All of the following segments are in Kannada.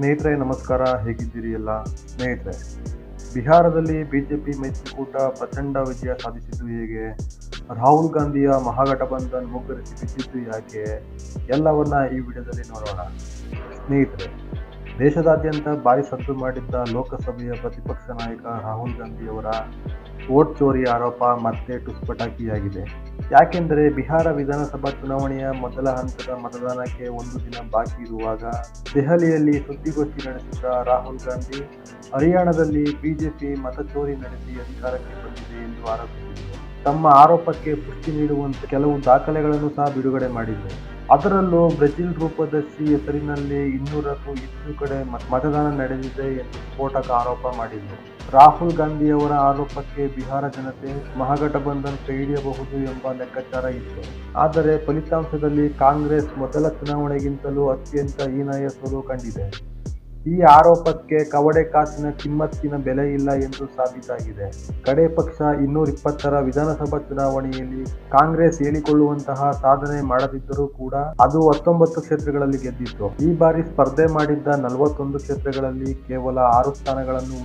ಸ್ನೇಹಿತರೆ, ನಮಸ್ಕಾರ. ಹೇಗಿದ್ದೀರಿ ಎಲ್ಲ? ಸ್ನೇಹಿತರೆ, ಬಿಹಾರದಲ್ಲಿ ಬಿಜೆಪಿ ಮೈತ್ರಿಕೂಟ ಪ್ರಚಂಡ ವಿಜಯ ಸಾಧಿಸಿದ್ದು ಹೇಗೆ? ರಾಹುಲ್ ಗಾಂಧಿಯ ಮಹಾಗಠಬಂಧನ್ ಮುಗ್ಗರಿಸಿ ಬಿದ್ದಿದ್ದು ಯಾಕೆ? ಎಲ್ಲವನ್ನ ಈ ವಿಡಿಯೋದಲ್ಲಿ ನೋಡೋಣ. ಸ್ನೇಹಿತರೆ, ದೇಶದಾದ್ಯಂತ ಬಾರಿ ಸದ್ದು ಮಾಡಿದ್ದ ಲೋಕಸಭೆಯ ಪ್ರತಿಪಕ್ಷ ನಾಯಕ ರಾಹುಲ್ ಗಾಂಧಿಯವರ ವೋಟ್ ಚೋರಿ ಆರೋಪ ಮತ್ತೆ ಟುಸ್ಪಟಾಕಿಯಾಗಿದೆ. ಯಾಕೆಂದರೆ ಬಿಹಾರ ವಿಧಾನಸಭಾ ಚುನಾವಣೆಯ ಮೊದಲ ಹಂತದ ಮತದಾನಕ್ಕೆ ಒಂದು ದಿನ ಬಾಕಿ ಇರುವಾಗ ದೆಹಲಿಯಲ್ಲಿ ಸುದ್ದಿಗೋಷ್ಠಿ ನಡೆಸಿದ ರಾಹುಲ್ ಗಾಂಧಿ, ಹರಿಯಾಣದಲ್ಲಿ ಬಿಜೆಪಿ ಮತಚೋರಿ ನಡೆಸಿ ಅಧಿಕಾರಕ್ಕೆ ಬಂದಿದೆ ಎಂದು ಆರೋಪಿಸಿದರು. ತಮ್ಮ ಆರೋಪಕ್ಕೆ ಪುಷ್ಟಿ ನೀಡುವಂತೆ ಕೆಲವು ದಾಖಲೆಗಳನ್ನು ಸಹ ಬಿಡುಗಡೆ ಮಾಡಿದರು ಅದರಲ್ಲೂ ಬ್ರೆಜಿಲ್ ರೂಪದರ್ಶಿ ಹೆಸರಿನಲ್ಲಿ ಇನ್ನೂರಕ್ಕೂ ಹೆಚ್ಚು ಕಡೆ ಮತ- ಮತದಾನ ನಡೆದಿದೆ ಎಂದು ಸ್ಫೋಟಕ ಆರೋಪ ಮಾಡಿದರು ರಾಹುಲ್ ಗಾಂಧಿಯವರ ಆರೋಪಕ್ಕೆ ಬಿಹಾರ ಜನತೆ ಮಹಾಗಠಬಂಧನ್ ಕೈಹಿಡಿಯಬಹುದು ಎಂಬ ಲೆಕ್ಕಾಚಾರ ಇತ್ತು. ಆದರೆ ಫಲಿತಾಂಶದಲ್ಲಿ ಕಾಂಗ್ರೆಸ್ ಮೊದಲ ಚುನಾವಣೆಗಿಂತಲೂ ಅತ್ಯಂತ ಹೀನಾಯ ಸೋಲು ಕಂಡಿದೆ. ಈ ಆರೋಪಕ್ಕೆ ಕವಡೆ ಕಾಸಿನ ಕಿಮ್ಮತ್ತಿನ ಬೆಲೆ ಇಲ್ಲ ಎಂದು ಸಾಬೀತಾಗಿದೆ. ಕಡೆ ಪಕ್ಷ ಇನ್ನೂರ ಇಪ್ಪತ್ತರ ವಿಧಾನಸಭಾ ಚುನಾವಣೆಯಲ್ಲಿ ಕಾಂಗ್ರೆಸ್ ಹೇಳಿಕೊಳ್ಳುವಂತಹ ಸಾಧನೆ ಮಾಡದಿದ್ದರೂ ಕೂಡ ಅದು ಹತ್ತೊಂಬತ್ತು ಕ್ಷೇತ್ರಗಳಲ್ಲಿ ಗೆದ್ದಿತ್ತು. ಈ ಬಾರಿ ಸ್ಪರ್ಧೆ ಮಾಡಿದ್ದ ನಲವತ್ತೊಂದು ಕ್ಷೇತ್ರಗಳಲ್ಲಿ ಕೇವಲ ಆರು ಸ್ಥಾನಗಳನ್ನು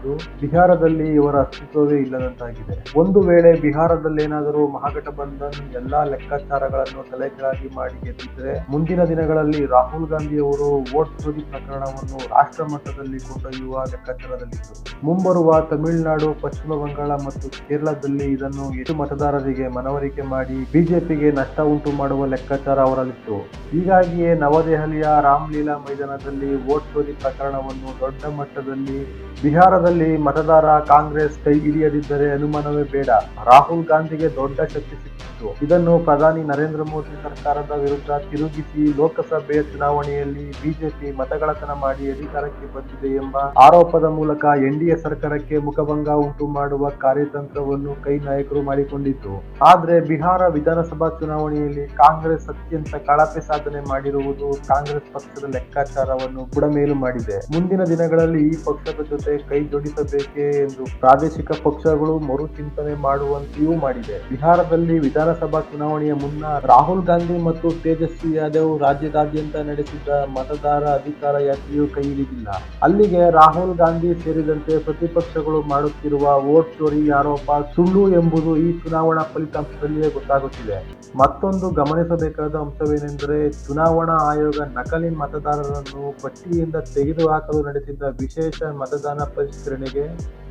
ಉಳಿಸಿಕೊಂಡಿದ್ದು ಬಿಹಾರದಲ್ಲಿ ಇವರ ಅಸ್ತಿತ್ವವೇ ಇಲ್ಲದಂತಾಗಿದೆ. ಒಂದು ವೇಳೆ ಬಿಹಾರದಲ್ಲೇನಾದರೂ ಮಹಾಗಠಬಂಧನ್ ಎಲ್ಲಾ ಲೆಕ್ಕಾಚಾರಗಳನ್ನು ತಲೆಕೆಳಾಗಿ ಮಾಡಿ ಗೆದ್ದಿದ್ರೆ ಮುಂದಿನ ದಿನಗಳಲ್ಲಿ ರಾಹುಲ್ ಗಾಂಧಿ ಅವರು ವೋಟ್ ಚೋರಿ ಪ್ರಕರಣವನ್ನು ರಾಷ್ಟ್ರ ಮಟ್ಟದಲ್ಲಿ ಕೊಂಡೊಯ್ಯುವ ಲೆಕ್ಕಾಚಾರದಲ್ಲಿದ್ದರು ಮುಂಬರುವ ತಮಿಳುನಾಡು, ಪಶ್ಚಿಮ ಬಂಗಾಳ ಮತ್ತು ಕೇರಳದಲ್ಲಿ ಇದನ್ನು ಹೆಚ್ಚು ಮತದಾರರಿಗೆ ಮನವರಿಕೆ ಮಾಡಿ ಬಿಜೆಪಿಗೆ ನಷ್ಟ ಉಂಟು ಮಾಡುವ ಲೆಕ್ಕಾಚಾರ ಅವರಲ್ಲಿತ್ತು. ಹೀಗಾಗಿಯೇ ನವದೆಹಲಿಯ ರಾಮ್ಲೀಲಾ ಮೈದಾನದಲ್ಲಿ ವೋಟ್ ಚೋರಿ ಪ್ರಕರಣವನ್ನು ದೊಡ್ಡ ಮಟ್ಟದಲ್ಲಿ ಬಿಹಾರದಲ್ಲಿ ಮತದಾರ ಕಾಂಗ್ರೆಸ್ ಕೈ ಹಿಡಿಯದಿದ್ದರೆ ಅನುಮಾನವೇ ಬೇಡ. ರಾಹುಲ್ ಗಾಂಧಿಗೆ ದೊಡ್ಡ ಶಕ್ತಿ ಸಿಕ್ಕಿತ್ತು ಇದನ್ನು ಪ್ರಧಾನಿ ನರೇಂದ್ರ ಮೋದಿ ಸರ್ಕಾರದ ವಿರುದ್ಧ ತಿರುಗಿಸಿ ಲೋಕಸಭೆ ಚುನಾವಣೆಯಲ್ಲಿ ಬಿಜೆಪಿ ಮತಗಳತನ ಮಾಡಿ ಅಧಿಕಾರಕ್ಕೆ ಬಂದಿದೆ ಎಂಬ ಆರೋಪದ ಮೂಲಕ ಎನ್ಡಿಎ ಸರ್ಕಾರಕ್ಕೆ ಮುಖಭಂಗ ಉಂಟು ಮಾಡುವ ಕಾರ್ಯತಂತ್ರವನ್ನು ಕೈ ನಾಯಕರು ಮಾಡಿಕೊಂಡಿತ್ತು ಆದ್ರೆ ಬಿಹಾರ ವಿಧಾನಸಭಾ ಚುನಾವಣೆಯಲ್ಲಿ ಕಾಂಗ್ರೆಸ್ ಅತ್ಯಂತ ಕಳಪೆ ಸಾಧನೆ ಮಾಡಿರುವುದು ಕಾಂಗ್ರೆಸ್ ಪಕ್ಷದ ಲೆಕ್ಕಾಚಾರವನ್ನು ಬುಡಮೇಲು ಮಾಡಿದೆ. ಮುಂದಿನ ದಿನಗಳಲ್ಲಿ ಈ ಪಕ್ಷದ ಜೊತೆ ಕೈ ಜೋಡಿಸಬೇಕೇ ಎಂದು ಪ್ರಾದೇಶಿಕ ಪಕ್ಷಗಳು ಮರುಚಿಂತನೆ ಮಾಡುವಂತೆಯೂ ಮಾಡಿದೆ. ಬಿಹಾರದಲ್ಲಿ ವಿಧಾನಸಭಾ ಚುನಾವಣೆಯ ಮುನ್ನ ರಾಹುಲ್ ಗಾಂಧಿ ಮತ್ತು ತೇಜಸ್ವಿ ಯಾದವ್ ರಾಜ್ಯದಾದ್ಯಂತ ನಡೆಸಿದ್ದ ಮತದಾರ ಅಧಿಕಾರ ಯಾತ್ರೆಯು ಕೈ ಅಲ್ಲಿಗೆ ರಾಹುಲ್ ಗಾಂಧಿ ಸೇರಿದಂತೆ ಪ್ರತಿಪಕ್ಷಗಳು ಮಾಡುತ್ತಿರುವ ವೋಟ್ ಚೋರಿ ಆರೋಪ ಸುಳ್ಳು ಎಂಬುದು ಈ ಚುನಾವಣಾ ಫಲಿತಾಂಶದಲ್ಲಿಯೇ ಗೊತ್ತಾಗುತ್ತಿದೆ. ಮತ್ತೊಂದು ಗಮನಿಸಬೇಕಾದ ಅಂಶವೇನೆಂದರೆ ಚುನಾವಣಾ ಆಯೋಗ ನಕಲಿ ಮತದಾರರನ್ನು ಪಟ್ಟಿಯಿಂದ ತೆಗೆದುಹಾಕಲು ನಡೆಸಿದ್ದ ವಿಶೇಷ ಮತದಾನ ಪರಿಷ್ಕರಣೆಗೆ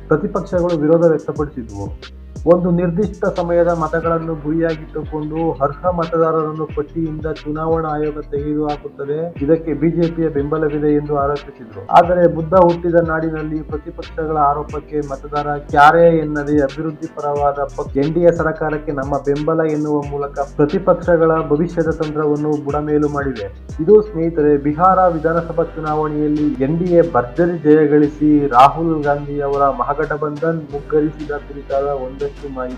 ಪ್ರತಿಪಕ್ಷಗಳು ವಿರೋಧ ವ್ಯಕ್ತಪಡಿಸಿದ್ವು. ಒಂದು ನಿರ್ದಿಷ್ಟ ಸಮಯದ ಮತಗಳನ್ನು ಗುರಿಯಾಗಿಟ್ಟುಕೊಂಡು ಅರ್ಹ ಮತದಾರರನ್ನು ಪಟ್ಟಿಯಿಂದ ಚುನಾವಣಾ ಆಯೋಗ ತೆಗೆದುಹಾಕುತ್ತದೆ ಇದಕ್ಕೆ ಬಿಜೆಪಿಯ ಬೆಂಬಲವಿದೆ ಎಂದು ಆರೋಪಿಸಿದರು. ಆದರೆ ಬುದ್ಧ ಹುಟ್ಟಿದ ನಾಡಿನಲ್ಲಿ ಪ್ರತಿಪಕ್ಷಗಳ ಆರೋಪಕ್ಕೆ ಮತದಾರ ಕ್ಯಾರೆ ಎನ್ನದೆ ಅಭಿವೃದ್ಧಿ ಪರವಾದ ಎನ್ಡಿಎ ಸರ್ಕಾರಕ್ಕೆ ನಮ್ಮ ಬೆಂಬಲ ಎನ್ನುವ ಮೂಲಕ ಪ್ರತಿಪಕ್ಷಗಳ ಭವಿಷ್ಯದ ತಂತ್ರವನ್ನು ಬುಡಮೇಲು ಮಾಡಿದೆ. ಇದು ಸ್ನೇಹಿತರೆ, ಬಿಹಾರ ವಿಧಾನಸಭಾ ಚುನಾವಣೆಯಲ್ಲಿ ಎನ್ಡಿಎ ಭರ್ಜರಿ ಜಯಗಳಿಸಿ ರಾಹುಲ್ ಗಾಂಧಿ ಅವರ ಮಹಾಗಠಬಂಧನ್ ಮುಗ್ಗರಿಸಿದ ಕುರಿತಾದ to my